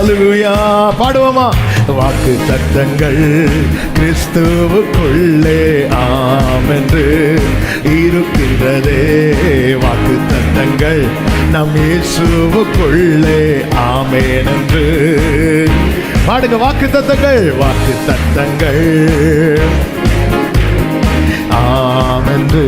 அலுவயா பாடுவோமா? வாக்கு தத்தங்கள் கிறிஸ்துவுக்குள்ளே ஆமென்று இருக்கின்றதே. வாக்கு தத்தங்கள் நம் இயேசுவுக்குள்ளே ஆமேன் என்று பாடுங்க வாக்கு தத்தங்கள் வாக்கு தத்தங்கள் ஆமென்று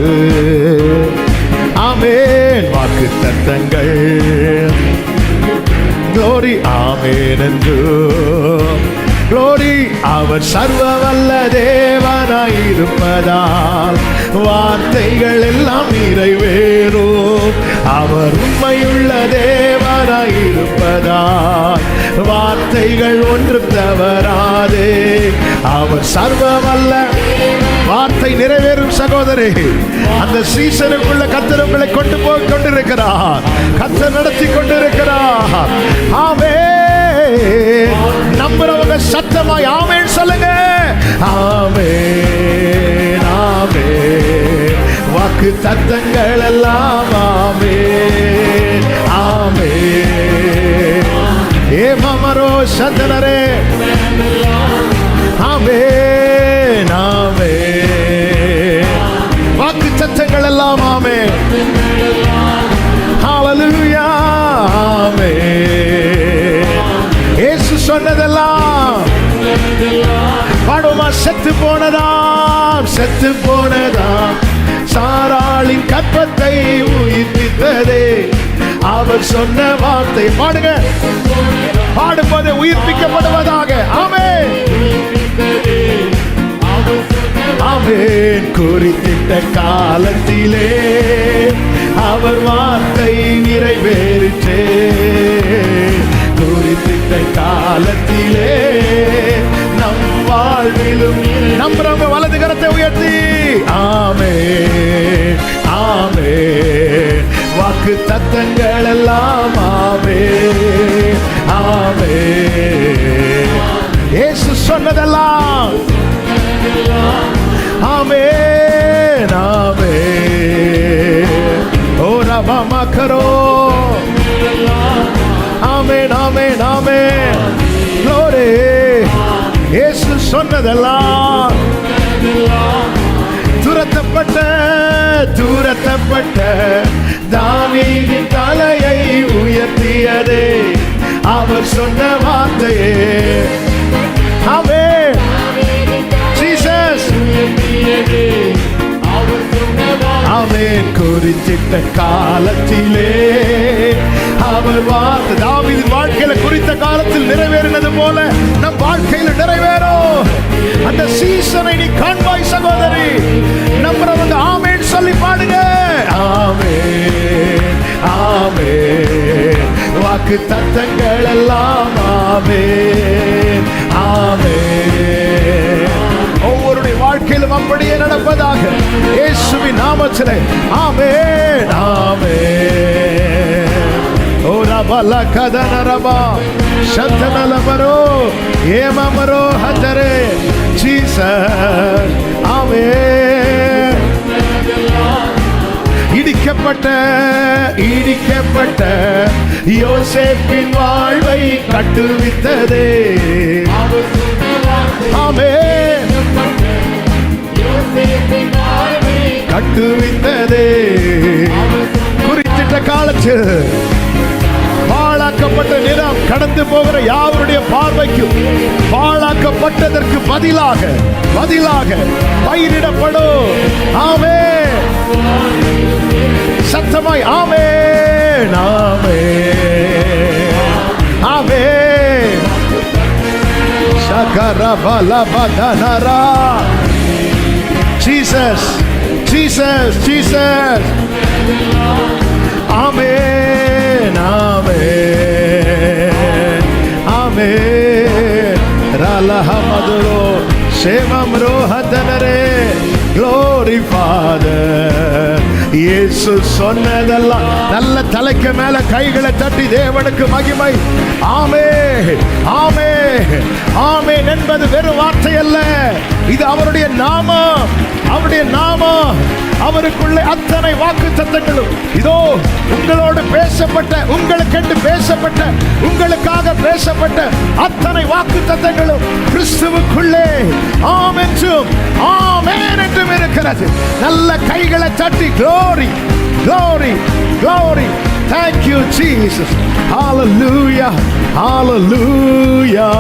glory ஆமேன் அவர் சர்வ வல்ல தேவனாய் இருப்பதால் வார்த்தைகள் எல்லாம் நிறைவேறும். அவர் உண்மையுள்ள தேவனாய் இருப்பதால் வார்த்தைகள் ஒன்று தவறாதே. அவர் சர்வ வல்ல வார்த்தை நிறைவேறும் சகோதரி. அந்த சீசனுக்குள்ள கத்தர் உங்களை கொண்டு போய் கொண்டிருக்கிறார். கத்தர் நடத்தி கொண்டிருக்கிறார். ஆமே நம்புறவங்க சத்தமாய் ஆமேன் சொல்லுங்க. ஆமே ஆமே வாக்கு தத்தங்கள் எல்லாம் ஆமே ஆமே ஏ மமரோ சந்தனரே. ஆமே பாடுமா செத்து போனதாம் செத்து போனதாம். சாராளின் கற்பத்தை உயிர்ப்பித்ததே. அவர் சொன்ன வார்த்தை பாடுங்க. பாடும்போது உயிர்ப்பிக்கப்படுவதாக. ஆமே ஆமேன். குறித்திட்ட காலத்திலே நம்புறவங்க வலது கரத்தை உயர்த்தி. ஆமே ஆமே வாக்கு தத்தங்கள் எல்லாம் ஆமே ஆமே ஏசு சொன்னதெல்லாம் ஆமே நாமே ஓ ரபா கரோ சொன்னதெல்லாம். துரத்தப்பட்ட துரத்தப்பட்ட தாவீதின் தலையை உயர்த்தியதே. அவர் சொன்ன வார்த்தையே. அவே ஜீசஸ். அவன் குறித்திட்ட காலத்திலே அவர் வார்த்தை தாவிதின் வாழ்க்கையில குறித்த காலத்தில் நிறைவேறினது போல நம் வாழ்க்கையில நிறைவேறும். அந்த சீசனை நீ காண்பாய் சகோதரி. நம்புறவங்க ஆமேன் சொல்லி பாடுங்க. ஆமே ஆமே வாக்கு தத்தங்கள் எல்லாம் ஆமே ஆமே ஒவ்வொருடைய வாழ்க்கையிலும் அப்படியே நடப்பதாக இயேசுவின் நாமத்திலே ஆமே ஆமே ஓ ரபல கதன ரபா சத்தனலமரோ ஏமமரோ ஹதரே ஜீசஸ் ஆமென் இடிக்கப்பட்ட இடிக்கப்பட்ட யோசேப்பின் வாழ்வை கட்டுவித்ததே. ஆமே கட்டுவித்ததே. குறித்திட்ட காலத்தில் பாழாக்கப்பட்ட நிலம் கடந்து போகிற யாவருடைய பார்வைக்கும் பாழாக்கப்பட்டதற்கு பதிலாக பதிலாக பயிரிடப்படும். ஆமே சத்தமாய் ஆமே நாமே ஆமே சகர பல பதனரா ஜீசஸ் ஜீசஸ் ஜீசஸ் ஆமே ஆமென் ரலஹமதுரோ சேமம் ரோஹதனரே Glory Father இயேசு சொன்னதெல்லாம் நல்ல தலைக்கு மேல கைகளை தட்டி தேவனுக்கு மகிமை ஆமே ஆமே ஆமே என்பது வெறும் வார்த்தை அல்ல இது அவருடைய நாமம் அவருடைய நாமம் அவருக்குள்ளே அத்தனை வாக்கு தத்தங்களும் இதோ உங்களோடு பேசப்பட்ட உங்களுக்கென்று பேசப்பட்ட உங்களுக்காக பேசப்பட்ட அத்தனை வாக்கு தத்தங்களும் கிறிஸ்துவுக்குள்ளே. ஆம் என்றும் ஆமேன் என்றும் இருக்கிறது. நல்ல கைகளை தட்டி glory glory glory. Thank you jesus. Hallelujah hallelujah.